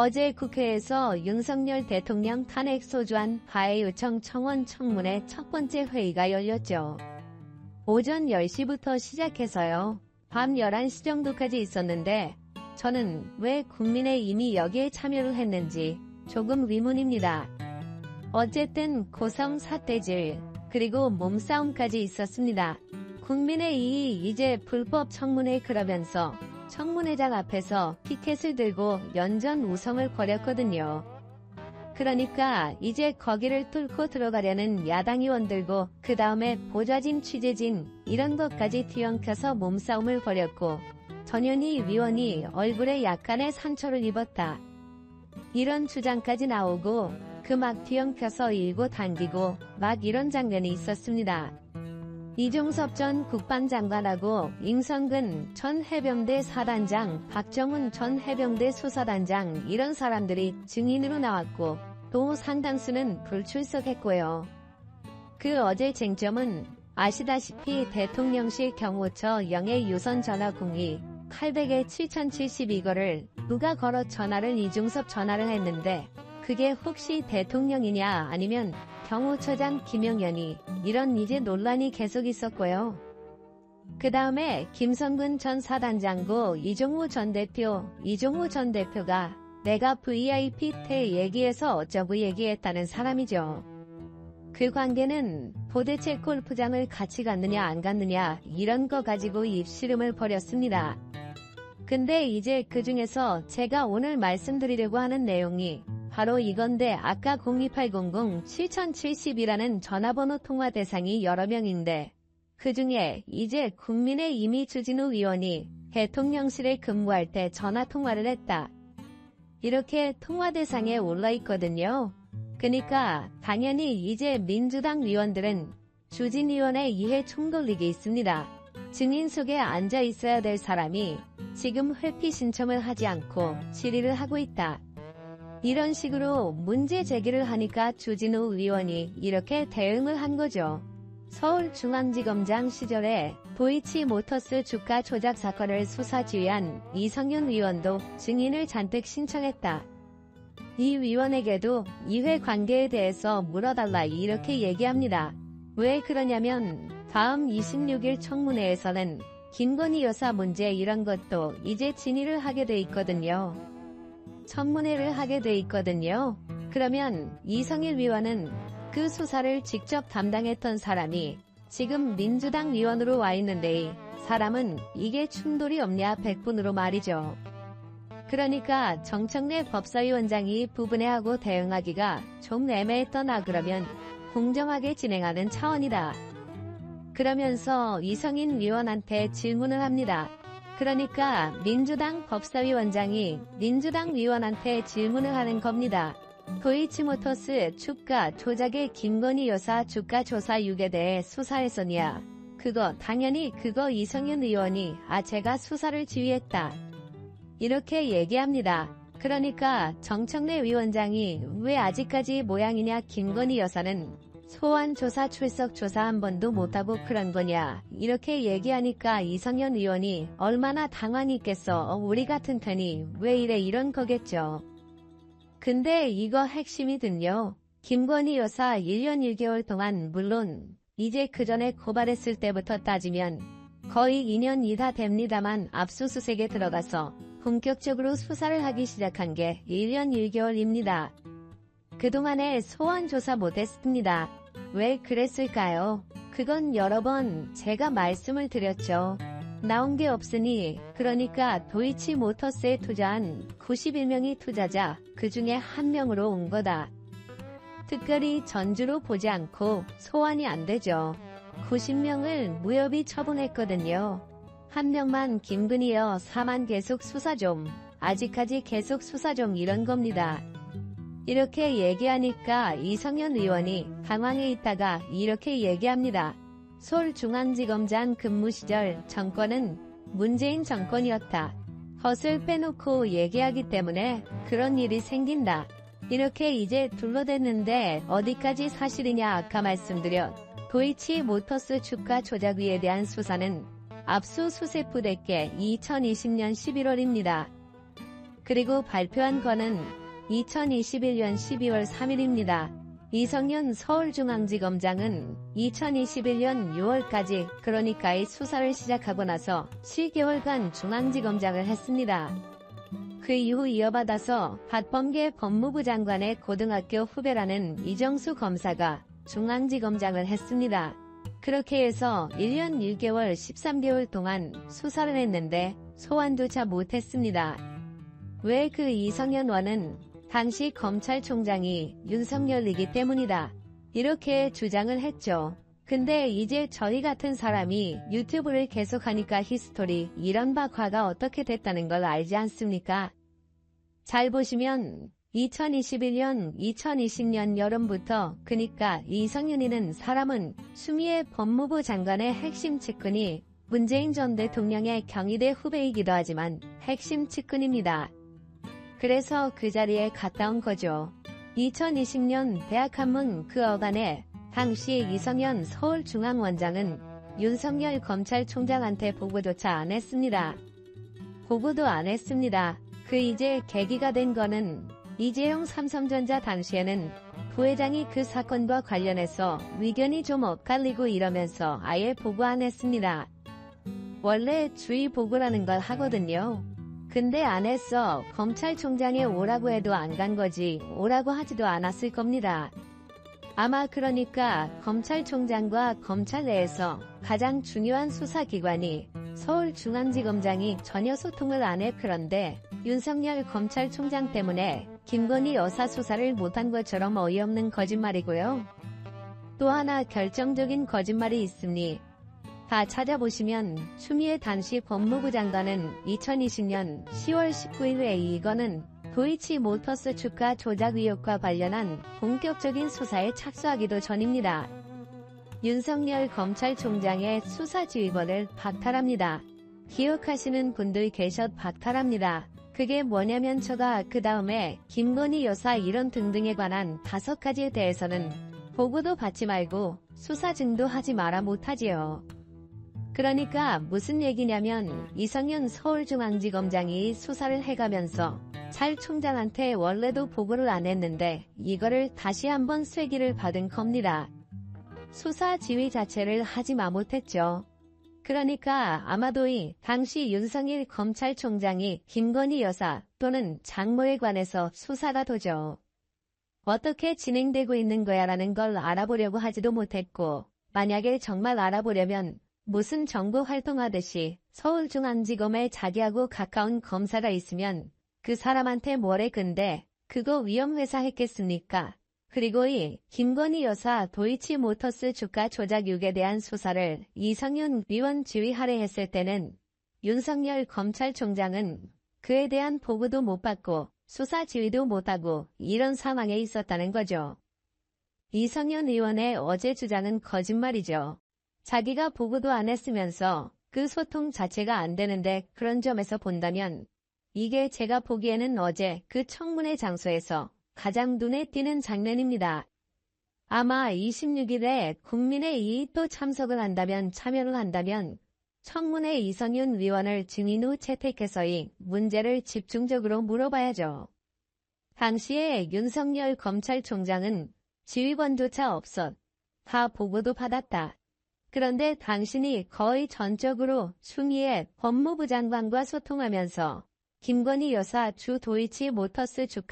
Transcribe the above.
어제 국회에서 윤석열 대통령 탄핵 소주안 가해 요청 청원 청문회 첫 번째 회의가 열렸죠. 오전 10시부터 시작해서요. 밤 11시 정도까지 있었는데 저는 왜 국민의힘이 여기에 참여를 했는지 조금 의문입니다. 어쨌든 고성 사태질 그리고 몸싸움까지 있었습니다. 국민의힘이 이제 불법 청문회 그러면서 청문회장 앞에서 피켓을 들고 연전 우성을 벌였거든요. 그러니까 이제 거기를 뚫고 들어가려는 야당 의원들고 그 다음에 보좌진 취재진 이런 것까지 뒤엉켜서 몸싸움을 벌였고 전현희 위원이 얼굴에 약간의 상처를 입었다. 이런 주장까지 나오고 그 막 뒤엉켜서 일고 당기고 막 이런 장면이 있었습니다. 이종섭 전 국방장관하고 임성근 전 해병대 사단장, 박정훈 전 해병대 수사단장 이런 사람들이 증인으로 나왔고 또 상당수는 불출석했고요. 그 어제 쟁점은 아시다시피 대통령실 경호처 영해 유선 전화 공위 800에 7072거를 누가 걸어 전화를 이중섭 전화를 했는데 그게 혹시 대통령이냐 아니면 경호처장 김영현이 이런 이제 논란이 계속 있었고요. 그 다음에 김성근 전 사단장고 이종우 전 대표, 이종우 전 대표가 내가 VIP 때 얘기해서 어쩌고 얘기했다는 사람이죠. 그 관계는 도대체 골프장을 같이 갔느냐 안 갔느냐 이런 거 가지고 입씨름을 벌였습니다. 근데 이제 그 중에서 제가 오늘 말씀드리려고 하는 내용이 바로 이건데 아까 02800-7070이라는 전화번호 통화 대상이 여러 명인데 그 중에 이제 국민의 이미 주진우 의원이 대통령실에 근무할 때 전화 통화를 했다. 이렇게 통화 대상에 올라 있거든요. 그니까 당연히 이제 민주당 의원들은 주진 의원의 이해 총돌리기 있습니다. 증인 속에 앉아 있어야 될 사람이 지금 회피 신청을 하지 않고 질의를 하고 있다. 이런 식으로 문제 제기를 하니까 주진우 의원이 이렇게 대응을 한 거죠. 서울중앙지검장 시절에 도이치 모터스 주가 조작 사건을 수사 지휘한 이성윤 의원도 증인을 잔뜩 신청했다. 이 위원에게도 이회 관계에 대해서 물어달라 이렇게 얘기합니다. 왜 그러냐면 다음 26일 청문회에서는 김건희 여사 문제 이런 것도 이제 진의를 하게 돼 있거든요. 청문회를 하게 돼 있거든요. 그러면 이성일 위원은 그 수사를 직접 담당했던 사람이 지금 민주당 위원으로 와 있는데 사람은 이게 충돌이 없냐 백분으로 말이죠. 그러니까 정청래 법사위원장이 부분에 하고 대응하기가 좀 애매했더나 그러면 공정하게 진행하는 차원이다. 그러면서 이성인 위원한테 질문을 합니다. 그러니까 민주당 법사위원장이 민주당 위원한테 질문을 하는 겁니다. 도이치모터스 주가 조작의 김건희 여사 주가 조사 6에 대해 수사했었냐? 그거 당연히 그거 이성윤 의원이 아 제가 수사를 지휘했다. 이렇게 얘기합니다. 그러니까 정청래 위원장이 왜 아직까지 모양이냐 김건희 여사는 소환 조사 출석 조사 한 번도 못하고 그런 거냐 이렇게 얘기하니까 이성현 의원이 얼마나 당황이 있겠어 우리 같은 편이 왜 이래 이런 거겠죠. 근데 이거 핵심이든요. 김건희 여사 1년 1개월 동안 물론 이제 그 전에 고발했을 때부터 따지면 거의 2년이 다 됩니다만 압수수색에 들어가서 본격적으로 수사를 하기 시작한 게 1년 1개월입니다. 그동안에 소환 조사 못했습니다. 왜 그랬을까요? 그건 여러 번 제가 말씀을 드렸죠. 나온 게 없으니 그러니까 도이치 모터스에 투자한 91명이 투자자 그 중에 한 명으로 온 거다. 특별히 전주로 보지 않고 소환이 안 되죠. 90명을 무협이 처분했거든요. 한 명만 김근희여 4만 계속 수사 좀 아직까지 계속 수사 좀 이런 겁니다. 이렇게 얘기하니까 이성현 의원이 당황해 있다가 이렇게 얘기합니다. 서울중앙지검장 근무 시절 정권은 문재인 정권이었다. 헛을 빼놓고 얘기하기 때문에 그런 일이 생긴다. 이렇게 이제 둘러댔는데 어디까지 사실이냐 아까 말씀드렸 도이치 모터스 주가 조작위에 대한 수사는 압수수색 부대께 2020년 11월입니다. 그리고 발표한 건은 2021년 12월 3일입니다. 이성윤 서울중앙지검장은 2021년 6월까지 그러니까 이 수사를 시작하고 나서 7개월간 중앙지검장을 했습니다. 그 이후 이어받아서 박범계 법무부 장관의 고등학교 후배라는 이정수 검사가 중앙지검장을 했습니다. 그렇게 해서 1년 1개월 13개월 동안 수사를 했는데 소환조차 못했습니다. 왜 그 이성현 원은 당시 검찰총장이 윤석열이기 때문이다. 이렇게 주장을 했죠. 근데 이제 저희 같은 사람이 유튜브를 계속하니까 히스토리 이런 박화가 어떻게 됐다는 걸 알지 않습니까? 잘 보시면 2021년, 2020년 여름부터 그니까 이성윤이는 사람은 추미애 법무부 장관의 핵심 측근이 문재인 전 대통령의 경희대 후배이기도 하지만 핵심 측근입니다. 그래서 그 자리에 갔다 온 거죠. 2020년 대학 한문 그 어간에 당시 이성현 서울중앙원장은 윤석열 검찰총장한테 보고조차 안 했습니다. 보고도 안 했습니다. 그 이제 계기가 된 거는 이재용 삼성전자 당시에는 부회장이 그 사건과 관련해서 의견이 좀 엇갈리고 이러면서 아예 보고 안 했습니다. 원래 주의 보고라는 걸 하거든요. 근데 안 했어. 검찰총장에 오라고 해도 안 간 거지. 오라고 하지도 않았을 겁니다. 아마 그러니까 검찰총장과 검찰 내에서 가장 중요한 수사기관이 서울중앙지검장이 전혀 소통을 안 해 그런데 윤석열 검찰총장 때문에 김건희 여사 수사를 못한 것처럼 어이없는 거짓말이고요. 또 하나 결정적인 거짓말이 있으니 다 찾아보시면 추미애 당시 법무부 장관은 2020년 10월 19일 에 이거는 도이치 모터스 주가 조작 의혹과 관련한 본격적인 수사에 착수하기도 전입니다. 윤석열 검찰총장의 수사 지휘권을 박탈합니다. 기억하시는 분들 계셔 박탈합니다. 그게 뭐냐면 저가 그 다음에 김건희 여사 이런 등등에 관한 다섯 가지에 대해서는 보고도 받지 말고 수사 증도 하지 마라 못하지요. 그러니까 무슨 얘기냐면 이성윤 서울중앙지검장이 수사를 해가면서 찰 총장한테 원래도 보고를 안 했는데 이거를 다시 한번 쐐기를 받은 겁니다. 수사 지휘 자체를 하지 마 못했죠. 그러니까 아마도 이 당시 윤석일 검찰총장이 김건희 여사 또는 장모에 관해서 수사가 도죠. 어떻게 진행되고 있는 거야 라는 걸 알아보려고 하지도 못했고 만약에 정말 알아보려면 무슨 정부 활동하듯이 서울중앙지검에 자기하고 가까운 검사가 있으면 그 사람한테 뭐래 근데 그거 위험회사 했겠습니까? 그리고 이 김건희 여사 도이치 모터스 주가 조작 의혹에 대한 수사를 이성윤 위원 지휘 하래 했을 때는 윤석열 검찰총장은 그에 대한 보고도 못 받고 수사 지휘도 못하고 이런 상황에 있었다는 거죠. 이성윤 의원의 어제 주장은 거짓말이죠. 자기가 보고도 안 했으면서 그 소통 자체가 안 되는데 그런 점에서 본다면 이게 제가 보기에는 어제 그 청문회 장소에서 가장 눈에 띄는 장면입니다. 아마 26일에 국민의 이익도 참석을 한다면 참여를 한다면 청문회 이성윤 위원을 증인 후 채택해서의 문제를 집중적으로 물어봐야죠. 당시에 윤석열 검찰총장은 지휘권조차 없었. 다 보고도 받았다. 그런데 당신이 거의 전적으로 추미애 법무부 장관과 소통하면서 김건희 여사 주 도이치 모터스 주가